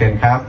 เชิญครับ